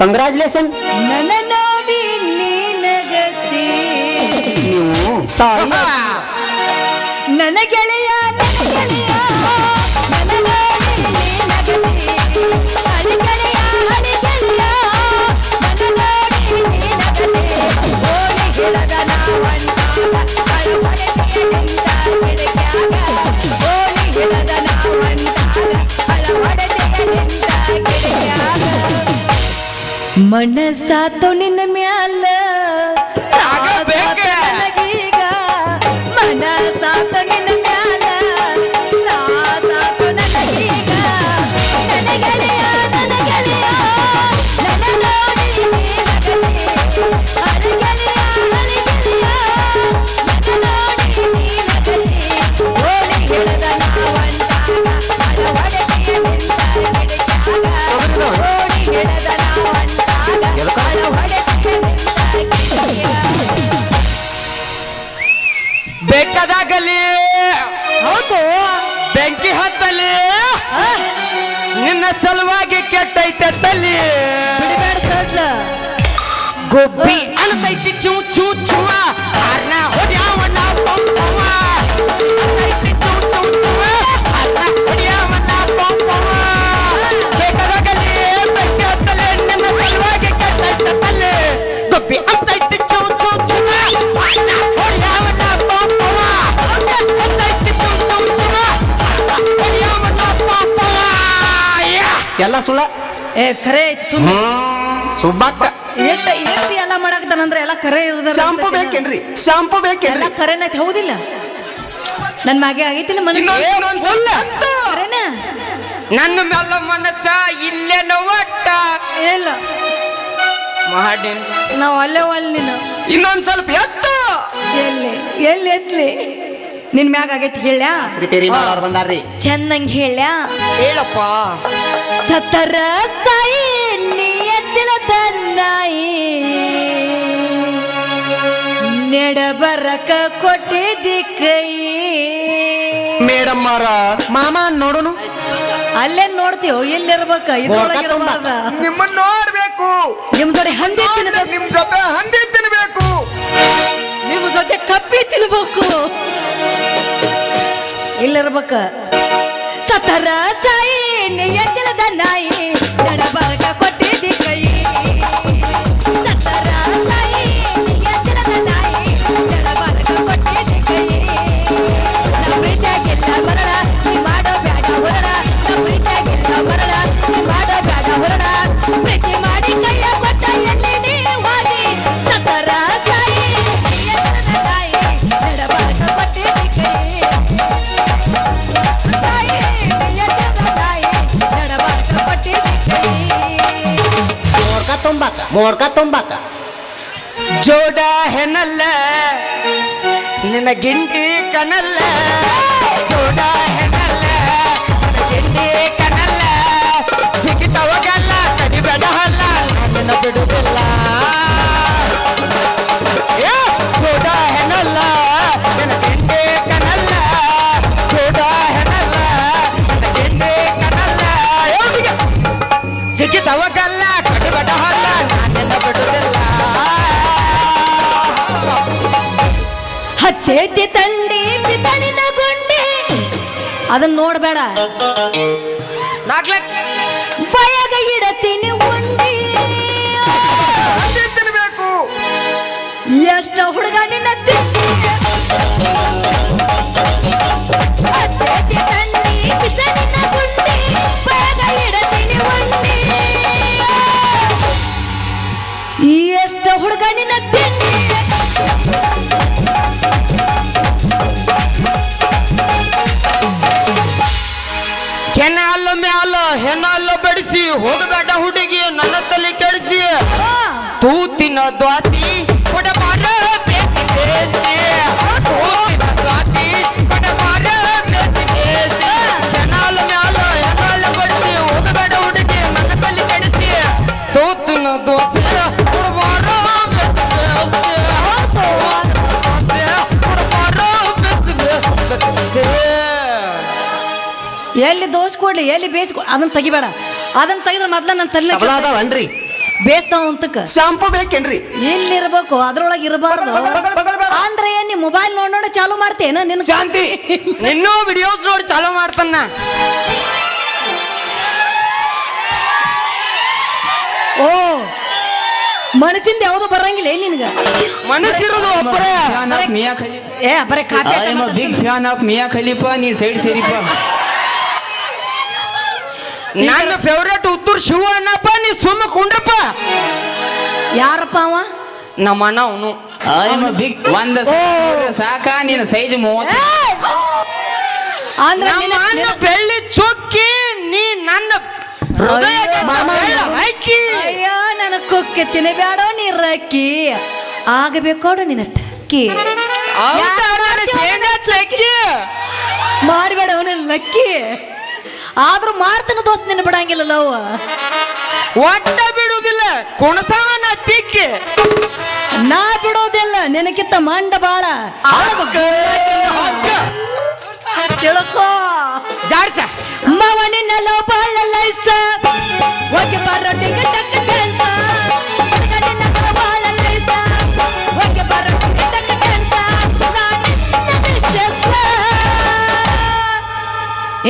Congratulation ನನ್ನ ನೋಡಿ ನೀನಗತಿ ನೀವು ತಾಯಿ ಮನಸ್ಸಾತು ನಿನ್ನ ಮ್ಯಾಲ ಆಗಬೇಕೆ? ಬೇಕಾದಾಗಲಿ ಹೌದು. ಬೆಂಕಿ ಹತ್ತಲಿ. ನಿನ್ನ ಸಲುವಾಗಿ ಕೆಟ್ಟೈತೆ ತಲಿ ಗುಬ್ಬಿ ಸಡ್ಲ ಗೊಬ್ಬಿ ಅನ್ಸೈತಿ ಚೂ ಚೂ ಚೂವ. ಎಲ್ಲ ಸುಳ ಏ ಖರೆ ಐತಿ ಸುಮ್ಮ ಸುಬ್ಬಕ್ಕ. ಎಟ್ಟ ಎಟ್ಟು ಎಲ್ಲ ಮಾಡಾಕತ್ತಾನಂದ್ರೆ ಎಲ್ಲ ಖರೆ ಇರೋದ ಶಾಂಪು ಬೇಕೇನ್ರಿ? ಶಾಂಪು ಎಲ್ಲ ಬೇಕೇನ್ರಿ ಖರೇನೈತಿ ಹೌದಿಲ್ಲ. ನನ್ನ ಮ್ಯಾಗೆ ಆಗೈತಿಲ್ಲ ಮನಸ್ಸು. ಖರೇನ ನನ್ನ ಮೇಲೆ ಮನಸ್ಸ ಇಲ್ಲೇ ನೋವಟ್ಟ ಇಲ್ಲ. ಮಾಡಿನ್ ನಾವು ಅಲ್ಲೇ ನೀನು. ಇನ್ನೊಂದ್ ಸ್ವಲ್ಪ ಎತ್ತು. ಎಲ್ಲಿ ಎಲ್ಲಿ ಎತ್ಲಿ? ನಿನ್ ಮ್ಯಾಗ ಆಗೈತಿ ಹೇಳ್ಯಾ? ರಿಪೇರಿ ಮಾಡೋರು ಬಂದಾರ್ರಿ. ಚಂದಂಗ್ ಹೇಳ್ಯಾ? ಹೇಳಪ್ಪ. ಸತರ ಸಾಯಿ ನಿಯತ್ತಿಲ ತನ್ನಾಯಿ. ನೆಡಬರಕ ಕೊಟ್ಟಿದ್ದಿ ಕೈ ಮೇಡಮ್ ಮಾರ ಮಾಮ ನೋಡೋನು. ಅಲ್ಲೇ ನೋಡ್ತೀವೋ ಎಲ್ಲಿರ್ಬೇಕ? ನಿಮ್ಮನ್ನ ನೋಡ್ಬೇಕು. ನಿಮ್ ಜೋಡಿ ಹಂದಿ ತಿನ್ಬೇಕು. ನಿಮ್ ಜೊತೆ ಹಂದಿ ತಿನ್ಬೇಕು. ನಿಮ್ ಜೊತೆ ಕಪ್ಪಿ ತಿನ್ಬೇಕು. ಇಲ್ಲಿರ್ಬೇಕ ಸತರ ಸಾಯಿ ನಿಯತ್ತಿಲದ নাই ಮೋಡ್ಕ ತುಂಬಾಕ. ಜೋಡ ಹೆನಲ್ಲ ನಿನ್ನ ಗಿಂಡಿ ಕನಲ್ಲ. ಜೋಡ ಹೆನಲ್ಲ ಗಿಂಡಿ ಕನಲ್ಲ. ಜಿಗಿತವಗಲ್ಲ ಅದನ್ನ ನೋಡ್ಬೇಡ. ನಾಲ್ಕ್ ಬಯಗ ಇಡತೀನಿ ತಿನ್ಬೇಕು. ಎಷ್ಟ ಹುಡುಗ ನಿನ್ನ ಎಷ್ಟ ಹುಡುಗ ನಿನ್ನ ತಿಂಡಿ. ಹೋಗಬೇಡ ಹುಡುಗಿ ನನ್ನ ತಲೆ ಕೆಡಿಸಿ. ತೂತಿನ ದ್ವಾಸಿ ಕೊಡಬಾರ ಬೇಸಿ ಬೇಸಿ. ತೂತಿನ ದ್ವಾಸಿ ಕೊಡಬಾರ ಬೇಸಿ ಬೇಸಿ. ಕೆನಾಲ ಮ್ಯಾಲ ಹೆನಾಲ ಬಡಿಸಿ. ಹೋಗಬೇಡ ಹುಡುಗಿ ನನ್ನ ತಲೆ ಕೆಡಿಸಿ. ತೂತಿನ ದ್ವಾಸಿ ಕೊಡಬಾರ ಬೇಸಿ ಬೇಸಿ. ಕೊಡಬಾರ ಬೇಸಿ ಬೇಸಿ. ಎಲ್ಲಿ ದೋಷ ಕೊಡ್ಲಿ ಎಲ್ಲಿ ಬೇಯಿಸ್ಕೊ ಅದನ್ನ ತೆಗಿಬೇಡ. ಅದನ್ನ ತೆಗೆದ್ರೆ ಮೊದ್ಲ ನನ್ನ ತಲೆ ತಬಲ ಅದಾವನ್ರಿ ಬೇಸ್ತಾವ ಅಂತಕ್ಕ ಶಾಂಪು ಬೇಕೇನ್ರಿ? ಎಲ್ಲಿರ್ಬೇಕು? ಅದ್ರೊಳಗೆ ಇರಬಾರ್ದು. ಅಂದ್ರೆ ಏನ್ ನೀ ಮೊಬೈಲ್ ನೋಡ್ ನೋಡಿ ಚಾಲು ಮಾಡ್ತೇನ ನಿನ್? ಶಾಂತಿ ಇನ್ನೂ ವಿಡಿಯೋಸ್ ನೋಡಿ ಚಾಲೂ ಮಾಡ್ತಾನ ಓ ಮನಸ್ಸಿಂದ ಯಾವ್ದು ಬರಂಗಿಲ್ಲ ಏನ್ ನಿನ್ಗ? ಮನಸ್ಸಿರೋದು ಒಬ್ಬರೇ ಫ್ಯಾನ್ ಆಫ್ ಮಿಯಾ ಖಲೀಫಾ. ಏ ಬರೇ ಖಾತೆ big fan of Mia Khalifa ನೀ ಸೈಡ್ ಸೇರಿಪ್ಪ ನನ್ನ ಫೇವ್ರೇಟ್ ಉತ್ತರ ಶಿವ ಅಣ್ಣಪ್ಪ ನೀ ಸುಮ್ಮ ಕುಂಡ್ರಪ್ಪ. ಯಾರಪ್ಪ ಅವ? ನಮ್ಮ ಅಣ್ಣ ಅವನು ಒಂದ ಸಾಕ ನಿನ್ನ ಸೈಜ್ ಮೂವತ್ತು. ಅಂದ್ರೆ ನಮ್ಮ ಅಣ್ಣ ಬೆಳ್ಳಿ ಚೊಕ್ಕಿ ನೀ ನನ್ನ ಹೃದಯ ಮಾಮ. ಹಾಕಿ. ಅಯ್ಯೋ ನನ್ನ ಕುಕ್ಕೆ ತಿನ್ನಬೇಡೋ ನೀ ರಕ್ಕಿ. ಆಗಬೇಕೋಡು ನಿನ್ನ ತಕ್ಕಿ. ಶೇಂಗಾ ಚಕ್ಕಿ? ಮಾಡಬೇಡ ಅವನ ಲಕ್ಕಿ. ಆದ್ರೂ ಮಾಡ್ತಾನ ದೋಸ್ತ ನಿನ್ನ ಬಿಡಂಗಿಲ್ಲ ಲವ್ ಒಟ್ಟ ಬಿಡುದಿಲ್ಲ ನಾ ತಿಕ್ಕಿ. ನಾ ಬಿಡೋದಿಲ್ಲ ನಿನಕಿತ್ತ ಮಂಡ ಬಾಳ. ತಿಳ್ಕೋ. ಜಾಡ್ಸ. ಮವನಿನ ಲೋಪಾಲ ಲೈಸ ಓಕೆ ಬಾರ ಟಿಕೆಟ್ ಡ್ಯಾನ್ಸ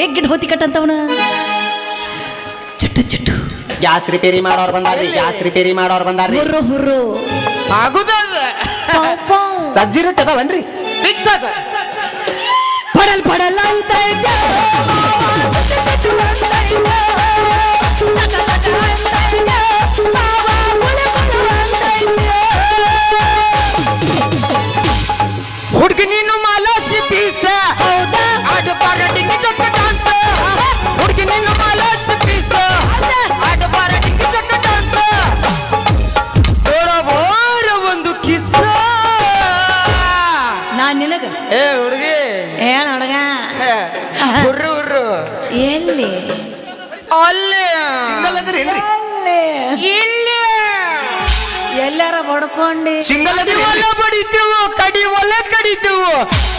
ಏ ಗಿಡ ಹೋತಿ ಕಟ್ಟಂತವನ? ಚುಟ್ಟು ಚುಟ್ಟು. ಗ್ಯಾಸ್ ರಿಪೇರಿ ಮಾಡೋರ್ ಬಂದಾರ್ರಿ ಗ್ಯಾಸ್ ರಿಪೇರಿ ಮಾಡೋರ್ ಬಂದಾರ್ರಿ. ಹುರು ಹುರು ಆಗುದದ? ಪೌ ಪೌ. ಸಜ್ಜಿ ರೊಟ್ಟಿ ಅದಾವನ್ರಿ ಫಿಕ್ಸ್ ಅದ. ಪಡಲ್ ಪಡಲ್ ಅಂತ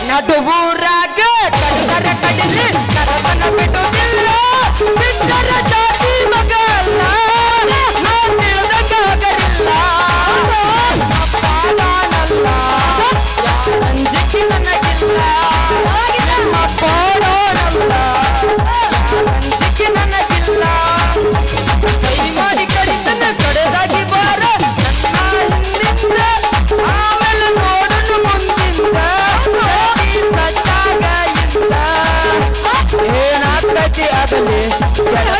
நடுவூர் Spread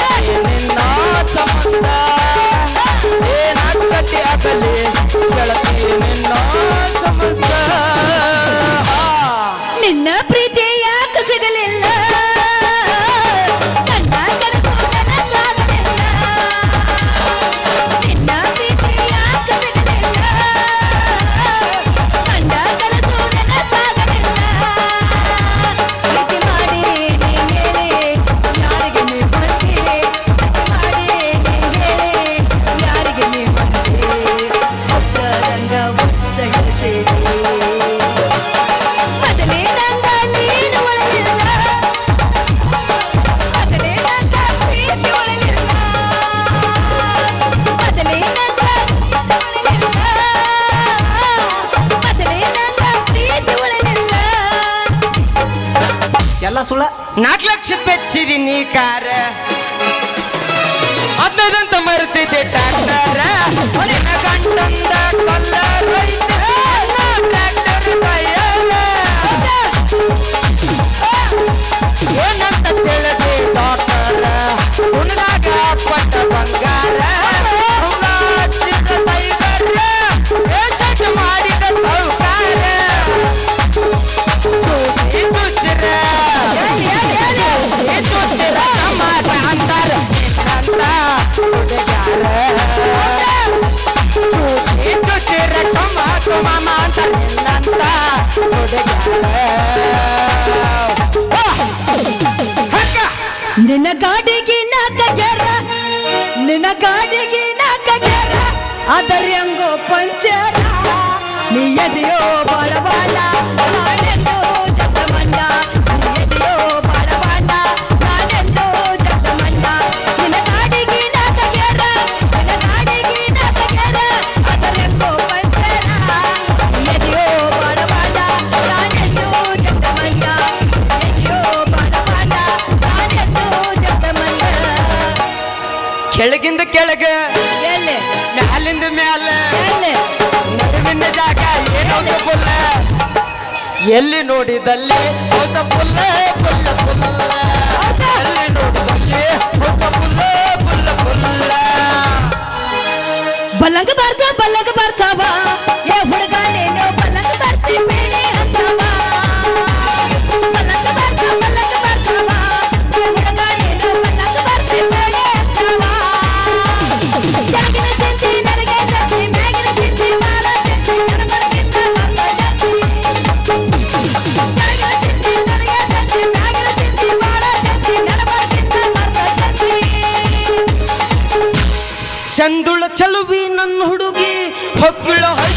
ಎಲ್ಲ ಸುಳ್ಳ ನಾಲ್ಕು ಲಕ್ಷ ಬೆಚ್ಚಿದಿ ನೀ ಕಾರ ಅದರ್ಯಂಗೋ ಎಲ್ಲಿ ನೋಡಿದಲ್ಲಿ ಹೊಸ ಪುಲ್ಲ ಪುಲ್ಲ ಪುಲ್ಲ.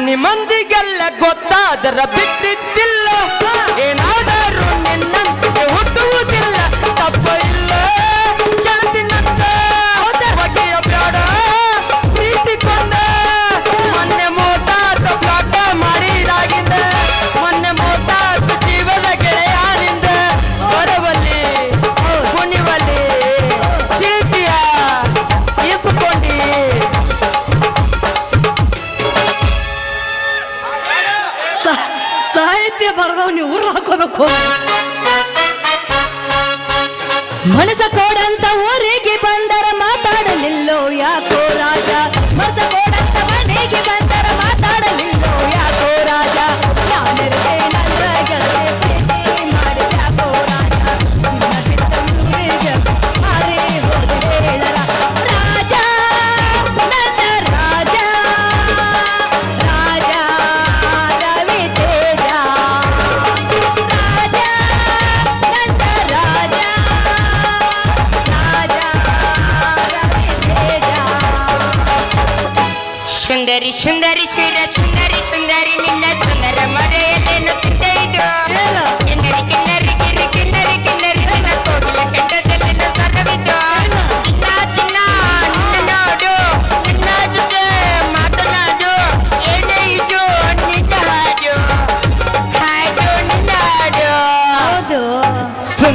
ಮನಿ ಮಂದ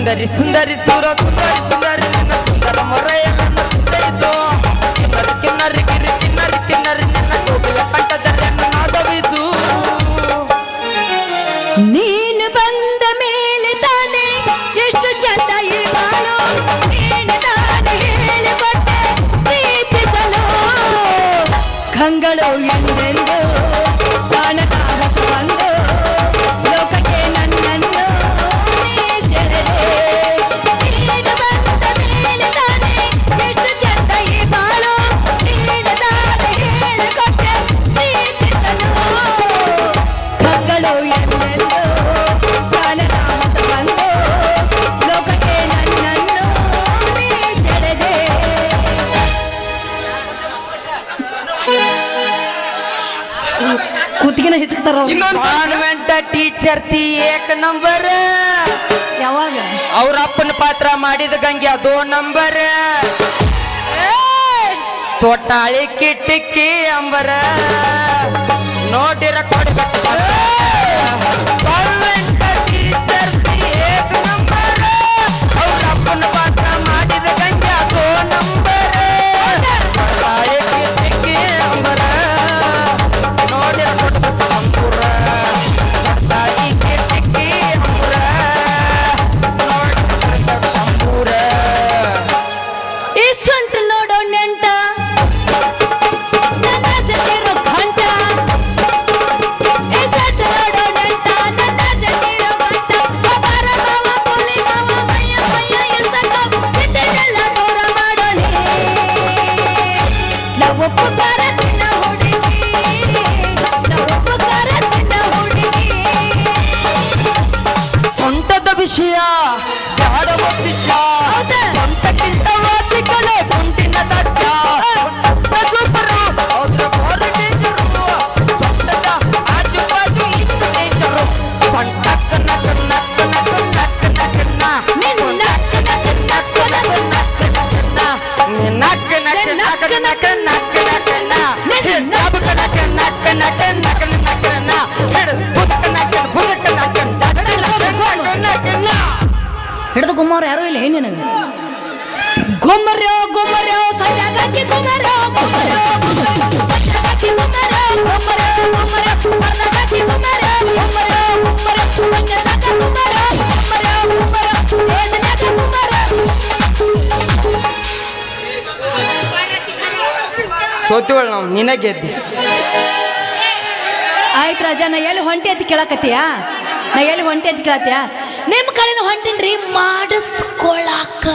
ಸುಂದರಿ ಸುಂದರಿ ಸೂರ ಸುಂದರಿ ಸುಂದರಿ. ಹೇಳ್ತಾರ? ಕಾನ್ವೆಂಟ್ ಟೀಚರ್ ತಿ ಏಕ ನಂಬರ್ ಯಾವಾಗ? ಅವ್ರ ಅಪ್ಪನ ಪಾತ್ರ ಮಾಡಿದ ಗಂಗೆ ಅದೋ ನಂಬರ್ ತೊಟ್ಟಾಳಿ ಕಿಟಿಕಿ ಅಂಬರ. ನೋಡಿರ ಕೊಡ್ಬೇಕು. ವಿಷಯ ಅವ್ರು ಯಾರು ಇಲ್ಲ ಏನು ನನಗೆ ಗೊಮ್ಮರ್ಯೋ ಗೊಮ್ಮರ್ಯೋ ಸೈಲಾಗಿ ಸೋತಿವಳ ನಾವು ನಿನ ಗೆದ್ದೆ. ಆಯ್ತು ರಾಜ ನಾ ಎಲ್ಲಿ ಹೊಂಟಿ ಅಂತ ಕೇಳಕತ್ತೀಯಾ? ನಾ ಎಲ್ಲಿ ಹೊಂಟಿ ಅಂತ ಕೇಳತ್ತೀಯಾ? ಹೊಂಟಿನ್ರಿ ಮಾಡಿಸ್ಕೊಳಾಕ.